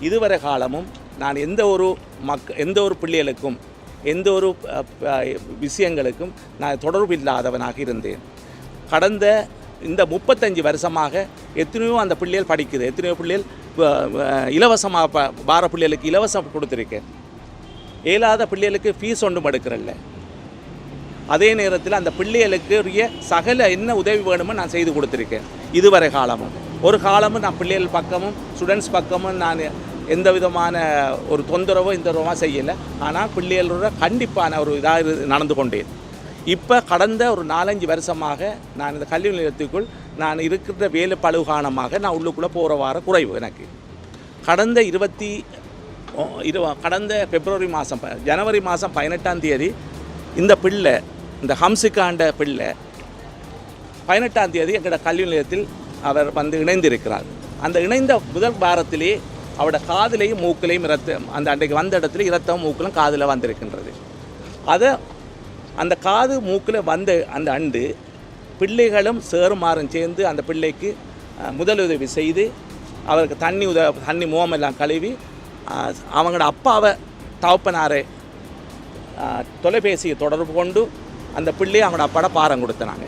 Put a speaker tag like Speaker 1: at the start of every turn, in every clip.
Speaker 1: இதுவரை காலமும் நான் எந்த ஒரு மக் எந்த ஒரு பிள்ளைகளுக்கும் எந்த ஒரு விஷயங்களுக்கும் நான் தொடர்பு இல்லாதவனாக இருந்தேன். கடந்த இந்த முப்பத்தஞ்சு வருஷமாக எத்தனையோ அந்த பிள்ளைகள் படிக்குது எத்தனையோ பிள்ளைகள் இலவசமாக ப பார பிள்ளைகளுக்கு இலவசம் கொடுத்துருக்கேன். இயலாத பிள்ளைகளுக்கு ஃபீஸ் ஒன்றும் எடுக்கிறல்ல. அதே நேரத்தில் அந்த பிள்ளைகளுக்குரிய சகல என்ன உதவி வேணுமோ நான் செய்து கொடுத்துருக்கேன். இதுவரை காலமும். ஒரு காலமும் நான் பிள்ளைகள் பக்கமும் ஸ்டூடெண்ட்ஸ் பக்கமும் நான் எந்த விதமான ஒரு தொந்தரவோ இந்த விதமாக செய்யலை. ஆனால் பிள்ளைகளோட கண்டிப்பான ஒரு இதாக நடந்து கொண்டேன். இப்போ கடந்த ஒரு நாலஞ்சு வருஷமாக நான் இந்த கல்வி நிலையத்துக்குள் நான் இருக்கிற வேலை பழு காரணமாக நான் உள்ளுக்குள்ளே போகிற வார குறைவு எனக்கு. கடந்த இருபத்தி ஓ, இரு கடந்த பிப்ரவரி மாதம் ஜனவரி மாதம் பதினெட்டாம் தேதி இந்த பிள்ளை இந்த ஹம்சிகாண்ட பிள்ளை பதினெட்டாம் தேதி எங்களோட கல்வி நிலையத்தில் அவர் வந்து இணைந்திருக்கிறார். அந்த இணைந்த முதல் வாரத்திலே அவரோட காதிலையும் மூக்கிலையும் இரத்தம் அந்த அன்றைக்கு வந்த இடத்துல இரத்தம் மூக்கிலும் காதில் வந்திருக்கின்றது. அதை அந்த காது மூக்கில் வந்த அந்த அண்டு பிள்ளைகளும் சேருமாறும் சேர்ந்து அந்த பிள்ளைக்கு முதலுதவி செய்து அவருக்கு தண்ணி உத தண்ணி முகமெல்லாம் கழுவி அவங்களோட அப்பாவை தவப்பனாரை தொலைபேசியை தொடர்பு கொண்டு அந்த பிள்ளையை அவங்களோட அப்பாட பாரம் கொடுத்தனாங்க.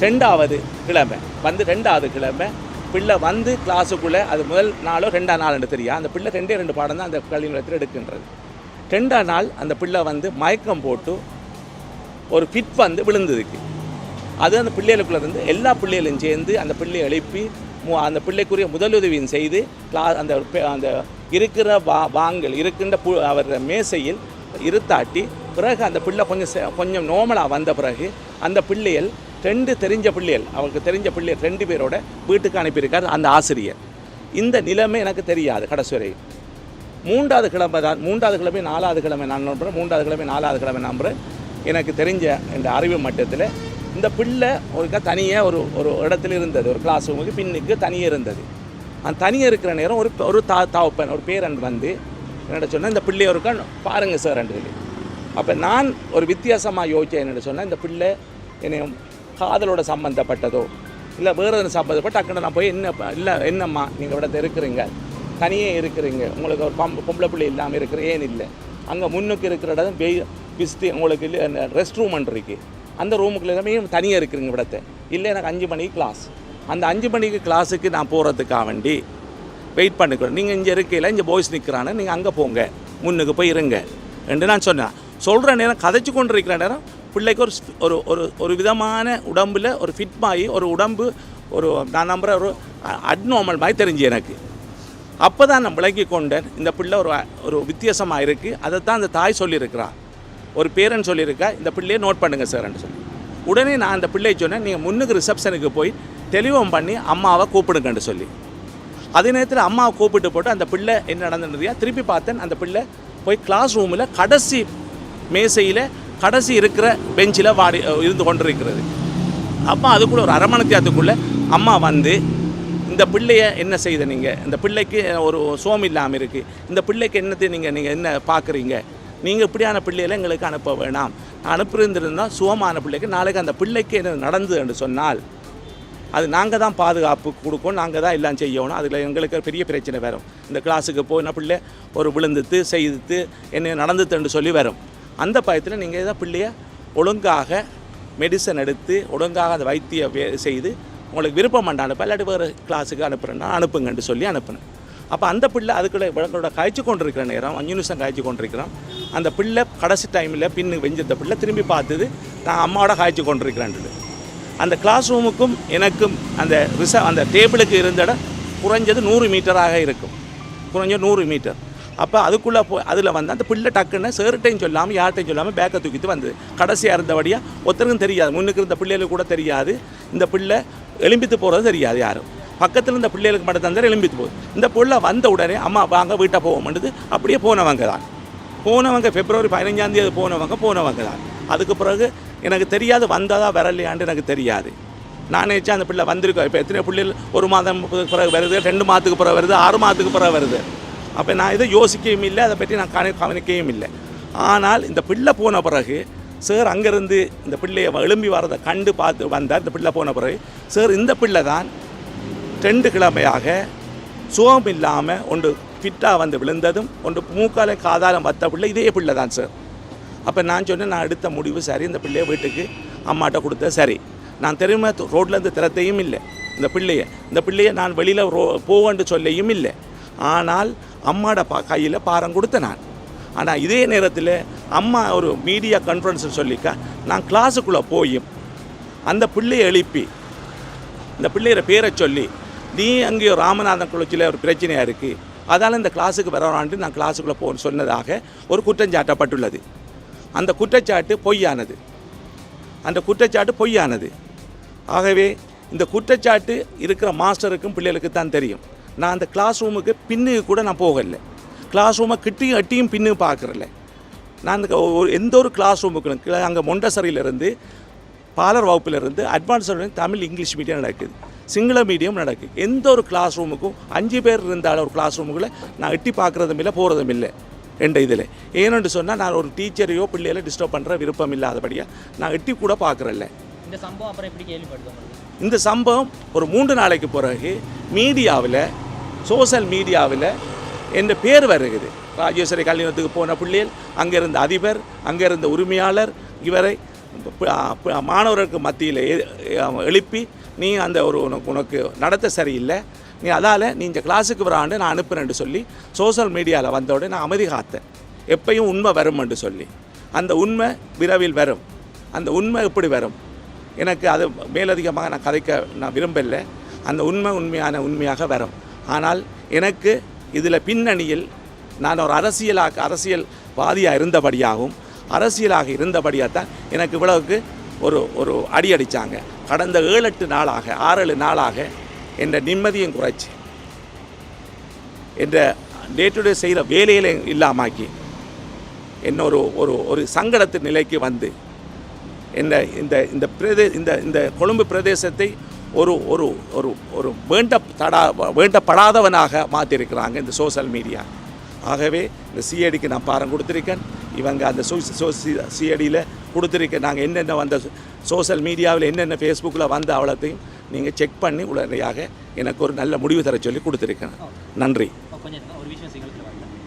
Speaker 1: ரெண்டாவது கிழமை. வந்து ரெண்டாவது கிழமை. பிள்ளை வந்து கிளாஸுக்குள்ளே அது முதல் நாளோ ரெண்டாம் நாள் தெரியும் அந்த பிள்ளை ரெண்டே ரெண்டு பாடம் தான் அந்த கல்வி நிலையத்தில் எடுக்கின்றது. ரெண்டாம் நாள் அந்த பிள்ளை வந்து மயக்கம் போட்டு ஒரு ஃபிட் வந்து விழுந்ததுக்கு. அது அந்த பிள்ளைகளுக்குள்ளே இருந்து எல்லா பிள்ளைகளும் சேர்ந்து அந்த பிள்ளையை எழுப்பி மு- அந்த பிள்ளைக்குரிய முதலுதவியும் செய்து கிளா அந்த பெ- அந்த இருக்கிற வா வாங்கல் இருக்கின்ற பு அவர் மேசையில் இருத்தாட்டி பிறகு அந்த பிள்ளை கொஞ்சம் கொஞ்சம் நோமலாக வந்த பிறகு அந்த பிள்ளைகள் ரெண்டு தெரிஞ்ச பிள்ளைகள் அவருக்கு தெரிஞ்ச பிள்ளைகள் ரெண்டு பேரோட வீட்டுக்கு அனுப்பியிருக்கார் அந்த ஆசிரியர். இந்த நிலைமை எனக்கு தெரியாது கடைசி மூன்றாவது கிழமை தான் மூன்றாவது கிழமை நாலாவது கிழமை நான் நம்புகிறேன் மூன்றாவது கிழமை நாலாவது கிழமை நம்புகிறேன் எனக்கு தெரிஞ்ச இந்த அறிவு மட்டத்தில் இந்த பிள்ளை ஒருக்கா தனியாக ஒரு ஒரு இடத்துல இருந்தது ஒரு கிளாஸ் ரூமுக்கு பின்னுக்கு தனியாக இருந்தது. அந்த தனியாக இருக்கிற நேரம் ஒரு ஒரு தா தாவப்பன் ஒரு பேரன் வந்து என்னோட சொன்னால் இந்த பிள்ளையை ஒருக்கா பாருங்கள் சார் சொல்லி. அப்போ நான் ஒரு வித்தியாசமாக யோசிச்சேன் என்னோட சொன்னால் இந்த பிள்ளை என்னை காதலோட சம்மந்தப்பட்டதோ இல்லை வேறு எதுவும் சம்மந்தப்பட்ட டக்குன்னு நான் போய் என்ன இல்லை என்னம்மா நீங்கள் விடத்தை இருக்கிறீங்க. தனியே இருக்கிறீங்க. உங்களுக்கு ஒரு பம் பொம்பளை பிள்ளை இல்லாமல் இருக்கிற ஏன் இல்லை? அங்கே முன்னுக்கு இருக்கிற இடம் பெய் பிஸ்து உங்களுக்கு இல்லை ரெஸ்ட் ரூம் இருக்கு. அந்த ரூமுக்குள்ளே தனியாக இருக்கிறீங்க விடத்தை இல்லை எனக்கு அஞ்சு மணிக்கு கிளாஸ் அந்த அஞ்சு மணிக்கு கிளாஸுக்கு நான் போகிறதுக்காக வேண்டி வெயிட் பண்ணிக்கிறோம். நீங்கள் இங்கே இருக்கையில் இங்கே பாய்ஸ் நிற்கிறான்னு நீங்கள் அங்கே போங்க. முன்னுக்கு போய் இருங்க. என்று நான் சொன்னேன். சொல்கிற நேரம் கதைச்சு கொண்டு இருக்கிற நேரம் பிள்ளைக்கு ஒரு ஒரு ஒரு ஒரு விதமான உடம்புல ஒரு ஃபிட் ஆகி ஒரு உடம்பு ஒரு நான் நம்புகிற ஒரு அட்நார்மல் மாதிரி தெரிஞ்சு எனக்கு. அப்போ தான் நான் விளங்கி கொண்டேன். இந்த பிள்ளை ஒரு ஒரு வித்தியாசமாக இருக்குது அதை தான் அந்த தாய் சொல்லியிருக்கிறா. ஒரு பேரன் சொல்லியிருக்கா இந்த பிள்ளையை நோட் பண்ணுங்கள் சார்ன்னு சொல்லி. உடனே நான் அந்த பிள்ளையை சொன்னேன் நீங்கள் முன்னுக்கு ரிசப்ஷனுக்கு போய் தெளிவம் பண்ணி அம்மாவை கூப்பிடுங்கன்னு சொல்லி. அதே நேரத்தில் அம்மாவை கூப்பிட்டு போட்டு அந்த பிள்ளை என்ன நடந்துருந்தியா திருப்பி பார்த்தேன் அந்த பிள்ளை போய் கிளாஸ் ரூமில் கடைசி மேசையில் கடைசி இருக்கிற பெஞ்சில் வாடி இருந்து கொண்டிருக்கிறது. அப்போ அதுக்குள்ளே ஒரு அரை மணி அம்மா வந்து இந்த பிள்ளைய என்ன செய்த நீங்கள் இந்த பிள்ளைக்கு ஒரு சோம் இல்லாமல் இருக்குது இந்த பிள்ளைக்கு என்னத்தை நீங்கள் நீங்கள் என்ன பார்க்குறீங்க நீங்கள் இப்படியான பிள்ளைகளை எங்களுக்கு அனுப்ப வேணாம். அனுப்பியிருந்திருந்தால் சுகமான பிள்ளைக்கு நாளைக்கு அந்த பிள்ளைக்கு என்ன நடந்தது? என்று சொன்னால் அது நாங்கள் தான் பாதுகாப்பு கொடுக்கணும் நாங்கள் தான் எல்லாம் செய்யணும். அதில் எங்களுக்கு பெரிய பிரச்சனை வரும். இந்த கிளாஸுக்கு போயினா பிள்ளை ஒரு விழுந்துட்டு செய்துட்டு என்ன நடந்துட்டுன்னு சொல்லி வரும். அந்த பயத்தில் நீங்கள் இதை பிள்ளைய ஒழுங்காக மெடிசன் எடுத்து ஒழுங்காக அந்த வைத்திய வே செய்து உங்களுக்கு விருப்பம் பண்ண அனுப்ப? இல்லாட்டி வேறு கிளாஸுக்கு அனுப்புகிறேன்னா அனுப்புங்கன்னு சொல்லி அனுப்பினேன். அப்போ அந்த பிள்ளை அதுக்குள்ளே விளங்களோட காய்ச்சி கொண்டிருக்கிற நேரம் அஞ்சு நிமிஷம் காய்ச்சி கொண்டிருக்கிறோம் அந்த பிள்ளை கடைசி டைமில் பின்னு வெஞ்சிருந்த பிள்ளை திரும்பி பார்த்தது நான் அம்மாவோட காய்ச்சி கொண்டிருக்கிறேன்ட்டு அந்த கிளாஸ் ரூமுக்கும் எனக்கும் அந்த ரிச அந்த டேபிளுக்கு இருந்த இடம் குறைஞ்சது நூறு மீட்டராக இருக்கும். குறைஞ்சது நூறு மீட்டர் அப்போ அதுக்குள்ளே போ அதில் வந்து அந்த பிள்ளை டக்குன்னு சேருட்டையும் சொல்லாமல் யார்ட்டையும் சொல்லாமல் பேக்கை தூக்கிட்டு வந்தது. கடைசியாக இருந்தபடியாக ஒருத்தருக்கும் தெரியாது. முன்னுக்கு இருந்த பிள்ளைகளுக்கு கூட தெரியாது. இந்த பிள்ளை எலும்பித்து போகிறது தெரியாது யாரும். பக்கத்தில் இருந்த பிள்ளைகளுக்கு மட்டும் தந்தார் எலும்பித்து போகுது இந்த பிள்ளை வந்த உடனே அம்மா வாங்க வீட்டை போவோம்ன்றது அப்படியே போனவங்க தான். போனவங்க பிப்ரவரி பதினஞ்சாம் தேதி போனவங்க போனவங்க தான். அதுக்கு பிறகு எனக்கு தெரியாது வந்ததா வரலையான்னு எனக்கு தெரியாது. நான் நினச்சேன் அந்த பிள்ளை வந்திருக்கோம். இப்போ எத்தனை பிள்ளைகள் ஒரு மாதம் பிறகு வருது ரெண்டு மாதத்துக்கு பிறகு வருது ஆறு மாதத்துக்கு பிறகு வருது. அப்போ நான் இதை யோசிக்கவும் இல்லை அதை பற்றி நான் கவனி கவனிக்கவும் இல்லை. ஆனால் இந்த பிள்ளை போன பிறகு சார் அங்கேருந்து இந்த பிள்ளையை எழும்பி வரதை கண்டு பார்த்து வந்தார். இந்த பிள்ளை போன பிறகு சார் இந்த பிள்ளை தான் ரெண்டு கிழமையாக சுகம் இல்லாமல் ஒன்று ஃபிட்டாக வந்து விழுந்ததும் ஒன்று மூக்கால காதாலம் வத்த பிள்ளை இதே பிள்ளை தான் சார் அப்போ நான் சொன்னேன் நான் எடுத்த முடிவு சரி இந்த பிள்ளைய வீட்டுக்கு அம்மாட்ட கொடுத்த சரி. நான் தெரியுமா ரோட்லேருந்து திறத்தையும் இல்லை. இந்த பிள்ளைய இந்த பிள்ளைய நான் வெளியில் ரோ போகண்டு சொல்லையும் இல்லை. ஆனால் அம்மாட பா கையில் பாரம் கொடுத்தேன் நான். ஆனால் இதே நேரத்தில் அம்மா ஒரு மீடியா கான்ஃபரன்ஸ் சொல்லிக்க நான் கிளாஸுக்குள்ளே போயும். அந்த பிள்ளையை எழுப்பி இந்த பிள்ளையோட பேரை சொல்லி நீ அங்கேயோ ராமநாதன் குளத்தில் ஒரு பிரச்சனையாக இருக்குது அதால் இந்த கிளாஸுக்கு வரவான்ட்டு நான் கிளாஸுக்குள்ளே போகணும்னு சொன்னதாக ஒரு குற்றஞ்சாட்டப்பட்டுள்ளது. அந்த குற்றச்சாட்டு பொய்யானது. அந்த குற்றச்சாட்டு பொய்யானது. ஆகவே இந்த குற்றச்சாட்டு இருக்கிற மாஸ்டருக்கும் பிள்ளைகளுக்கு தான் தெரியும். நான் அந்த கிளாஸ் ரூமுக்கு பின்னுக்கு கூட நான் போகலை. கிளாஸ் ரூமை கிட்டியும் அட்டியும் பின்னு பார்க்குறல நான் அந்த ஒரு எந்த ஒரு கிளாஸ் ரூமுக்கு அங்கே மொண்டசரியிலேருந்து பாலர் வகுப்பிலிருந்து அட்வான்ஸ் தமிழ் இங்கிலீஷ் மீடியம் நடக்குது. சிங்கள மீடியம் நடக்குது. எந்த ஒரு கிளாஸ் ரூமுக்கும் அஞ்சு பேர் இருந்தாலும் ஒரு கிளாஸ் ரூமுக்குள்ளே நான் எட்டி பார்க்குறதும் இல்லை போகிறதும் இல்லை என்ற இதில். ஏன்னு சொன்னால் நான் ஒரு டீச்சரையோ பிள்ளைகளோ டிஸ்டர்ப் பண்ணுற விருப்பம் இல்லாதபடியாக நான் எட்டி கூட பார்க்குறேன்ல
Speaker 2: இந்த சம்பவம் அப்புறம் எப்படி கேள்விப்படுது
Speaker 1: இந்த சம்பவம் ஒரு மூன்று நாளைக்கு பிறகு மீடியாவில் சோஷியல் மீடியாவில் என் பேர் வருகுது ராஜேஸ்வரி கல்யாணத்துக்கு போன பிள்ளைகள் அங்கே இருந்த அதிபர் அங்கே இருந்த உரிமையாளர் இவரை மாணவர்களுக்கு மத்தியில் எழுப்பி நீ அந்த ஒரு உனக்கு உனக்கு நடத்த சரியில்லை. நீ அதால் நீ இந்த கிளாஸுக்கு வராண்டு நான் அனுப்புறேன்னு சொல்லி சோஷியல் மீடியாவில் வந்தோடனே நான் அமைதி காத்தேன். எப்பயும் உண்மை வரும்னு சொல்லி. அந்த உண்மை விரைவில் வரும். அந்த உண்மை எப்படி வரும்? எனக்கு அது மேலதிகமாக நான் கதைக்க நான் விரும்பலை. அந்த உண்மை உண்மையான உண்மையாக வரும். ஆனால் எனக்கு இதில் பின்னணியில் நான் ஒரு அரசியலாக அரசியல்வாதியாக இருந்தபடியாகவும் அரசியலாக இருந்தபடியாக தான் எனக்கு இவ்வளவுக்கு ஒரு ஒரு அடி அடித்தாங்க கடந்த ஏழு எட்டு நாளாக ஆறேழு நாளாக என்ற நிம்மதியும் குறைச்சி என்ற டே டு டே செய்கிற வேலையில இல்லாமாக்கி என்ன ஒரு ஒரு ஒரு சங்கடத்து நிலைக்கு வந்து இந்த இந்த இந்த பிரதே இந்த இந்த கொழும்பு பிரதேசத்தை ஒரு ஒரு ஒரு ஒரு வேண்ட தடா வேண்டப்படாதவனாக மாற்றிருக்கிறாங்க இந்த சோஷியல் மீடியா ஆகவே இந்த சிஐடிக்கு நான் பாரம் கொடுத்துருக்கேன். இவங்க அந்த சிஐடியில் கொடுத்துருக்கேன் நாங்கள் என்னென்ன வந்த சோஷியல் மீடியாவில் என்னென்ன ஃபேஸ்புக்கில் வந்த அவ்வளோத்தையும் நீங்கள் செக் பண்ணி உடனடியாக எனக்கு ஒரு நல்ல முடிவு தர சொல்லி கொடுத்துருக்கேன். நன்றி.